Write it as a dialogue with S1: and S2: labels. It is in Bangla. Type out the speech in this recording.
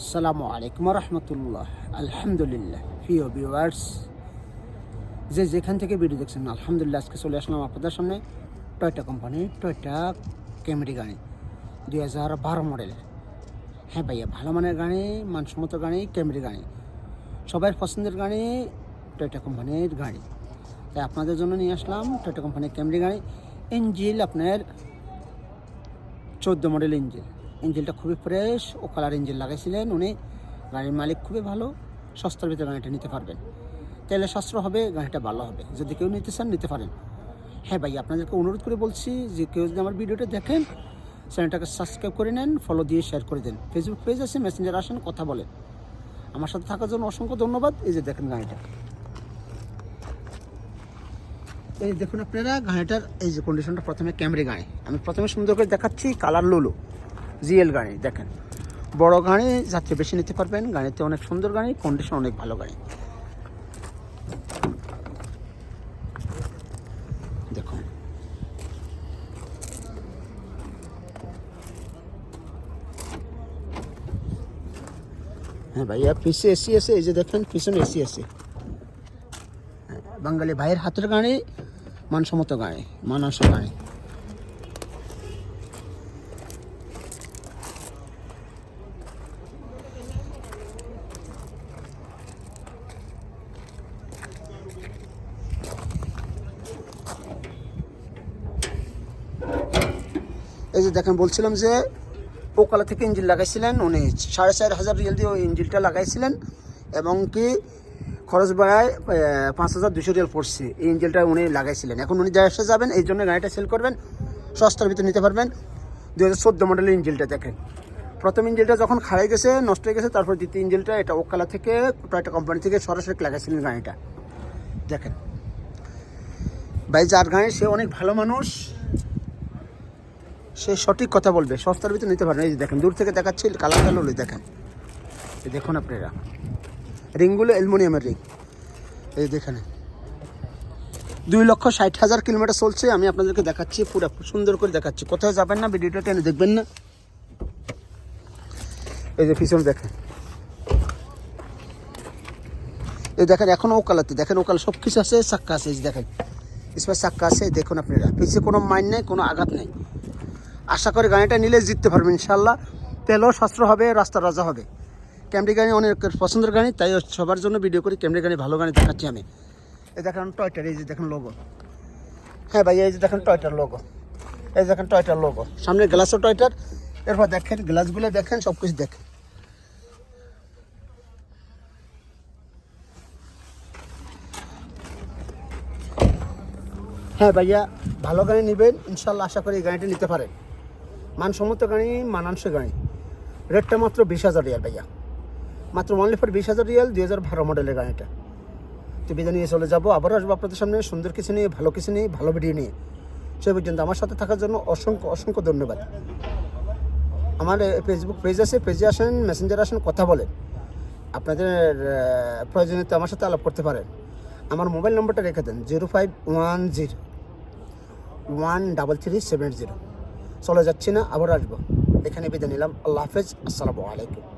S1: আসসালামু আলাইকুম রহমতুল্লাহ আলহামদুলিল্লাহ, প্রিয় ভিউয়ার্স যে যেখান থেকে ভিডিও দেখছেন, আলহামদুলিল্লাহ, আজকে চলে আসলাম আপনাদের সামনে টয়টা কোম্পানি টয়টা ক্যামেরি গাড়ি, দুই হাজার বারো মডেলের হ্যাঁ ভাইয়া, ভালো মানের গাড়ি, মানসম্মত গাড়ি ক্যামেরি গাড়ি। সবার পছন্দের গাড়ি টয়টা কোম্পানির গাড়ি। তাই আপনাদের জন্য নিয়ে আসলাম টয়টা কোম্পানির ক্যামেরি গাড়ি। ইঞ্জিল আপনার চোদ্দ মডেল ইঞ্জিল ইঞ্জিলটা খুবই ফ্রেশ, ও কালার ইঞ্জিন লাগাইছিলেন। উনি গাড়ির মালিক খুবই ভালো, সস্তার ভিতরে গাড়িটা নিতে পারবেন। তেলে সাশ্রয় হবে, গাড়িটা ভালো হবে। যদি কেউ নিতে চান, নিতে পারেন। হ্যাঁ ভাই, আপনাদেরকে অনুরোধ করে বলছি, যে কেউ যদি আমার ভিডিওটা দেখেন, চ্যানেলটাকে সাবস্ক্রাইব করে নেন ফলো দিয়ে শেয়ার করে দেন। ফেসবুক পেজ আছে মেসেঞ্জার আসেন, কথা বলেন। আমার সাথে থাকার জন্য অসংখ্য ধন্যবাদ। এই যে দেখেন গাড়িটা। এই দেখুন আপনারা, গাড়িটার এই যে কন্ডিশনটা প্রথমে ক্যামেরে গাড়ি। আমি প্রথমে সুন্দর করে দেখাচ্ছি, কালার লুলু। জিএল গাড়ি দেখেন। বড় গাড়ি যাত্রী বেশি নিতে পারবেন গাড়িতে অনেক সুন্দর গাড়ি কন্ডিশন অনেক ভালো গাড়ি। দেখুন। হ্যাঁ ভাইয়া পিছে এসি আছে এই যে দেখেন পিছনে এসি আছে। হ্যাঁ, বাঙালি ভাইয়ের হাতের গাড়ি মানসম্মত গাড়ি মানাংশ গাড়ি। এই যে দেখেন, বলছিলাম যে পোকালা থেকে ইঞ্জিন লাগাইছিলেন, উনি সাড়ে চার হাজার রিয়েল দিয়ে ওই ইঞ্জিনটা লাগাইছিলেন এবং কি খরচ বাড়ায় পাঁচ হাজার দুশো রিয়াল পড়ছে। এই ইঞ্জিনটা উনি লাগাইছিলেন। এখন উনি দেশে যাবেন, এই জন্য গাড়িটা সেল করবেন, সস্তার ভিতরে নিতে পারবেন। দু হাজার চোদ্দ মডেলের ইঞ্জিনটা দেখেন। প্রথম ইঞ্জিনটা যখন খারাই গেছে, নষ্ট হয়ে গেছে, তারপর দ্বিতীয় ইঞ্জিনটা এটা ওকালা থেকে টয়টা কোম্পানি থেকে সরাসরি লাগাইছিলেন গাড়িটা। দেখেন। ভাই, যার গাড়ি সে অনেক ভালো মানুষ। সে সঠিক কথা বলবে। সস্তার ভিতরে নিতে পারেন এই যে দেখেন, দূর থেকে দেখাচ্ছি, কালার কালো দেখেন। এই দেখুন আপনারা। রিংগুলো অ্যালুমিনিয়ামের রিং। এই দেখেন। দুই লক্ষ ষাট হাজার কিলোমিটার চলছে। আমি আপনাদেরকে দেখাচ্ছি পুরো, সুন্দর করে দেখাচ্ছি। কোথাও যাবেন না, ভিডিওটা টেনে দেখবেন না। এই যে পিছনে দেখেন। এই দেখেন, এখন ওকালাতে। দেখেন, ওকাল সব কিছু আছে, চাক্কা আছে, এই যে দেখেন। স্পেস চাক্কা আছে, দেখুন আপনারা। পিছিয়ে কোনো মাইন নেই, কোনো আঘাত নেই। আশা করি গাড়িটা নিলে জিততে পারবেন ইনশাল্লাহ। তেলও সাশ্রয় হবে রাস্তা রাজা হবে। ক্যামরি গাড়ি অনেক পছন্দের গাড়ি, তাই সবার জন্য ভিডিও করি, ক্যামরি গাড়ি ভালো গাড়ি দেখাচ্ছি আমি। এই দেখেন টয়টার এই যে দেখেন লোগো হ্যাঁ ভাই, এই যে দেখেন টয়টার লোগো এই যে দেখেন টয়টার লোগো সামনে গ্লাসও টয়টার এরপর দেখেন গ্লাসগুলো দেখেন সব কিছু দেখেন। হ্যাঁ ভাইয়া, ভালো গাড়ি নেবেন, ইনশাল্লাহ আশা করি এই গাড়িটা নিতে পারেন। মানসম্মত গাড়ি, মানানসই গাড়ি। রেটটা মাত্র বিশ হাজার রিয়াল ভাইয়া। মাত্র অনলি ফর বিশ হাজার রিয়াল, দুই হাজার বারো মডেলের গাড়িটা। তো বিদায় নিয়ে চলে যাব, আবারও আসব আপনাদের সামনে। সুন্দর কিছু নিয়ে, ভালো কিছু নিয়ে, ভালো ভিডিও নিয়ে। সে পর্যন্ত আমার সাথে থাকার জন্য অসংখ্য অসংখ্য ধন্যবাদ। আমার ফেসবুক পেজ আছে পেজে আসেন মেসেঞ্জার আসেন, কথা বলেন। আপনাদের প্রয়োজনীয়তা আমার সাথে আলাপ করতে পারেন। আমার মোবাইল নম্বরটা রেখে দেন zero five one zero one double three seven zero চলে যাচ্ছি না আবার আসব। এখানে বিদায় নিলাম। আল্লাহ হাফেজ। আসসালামু আলাইকুম।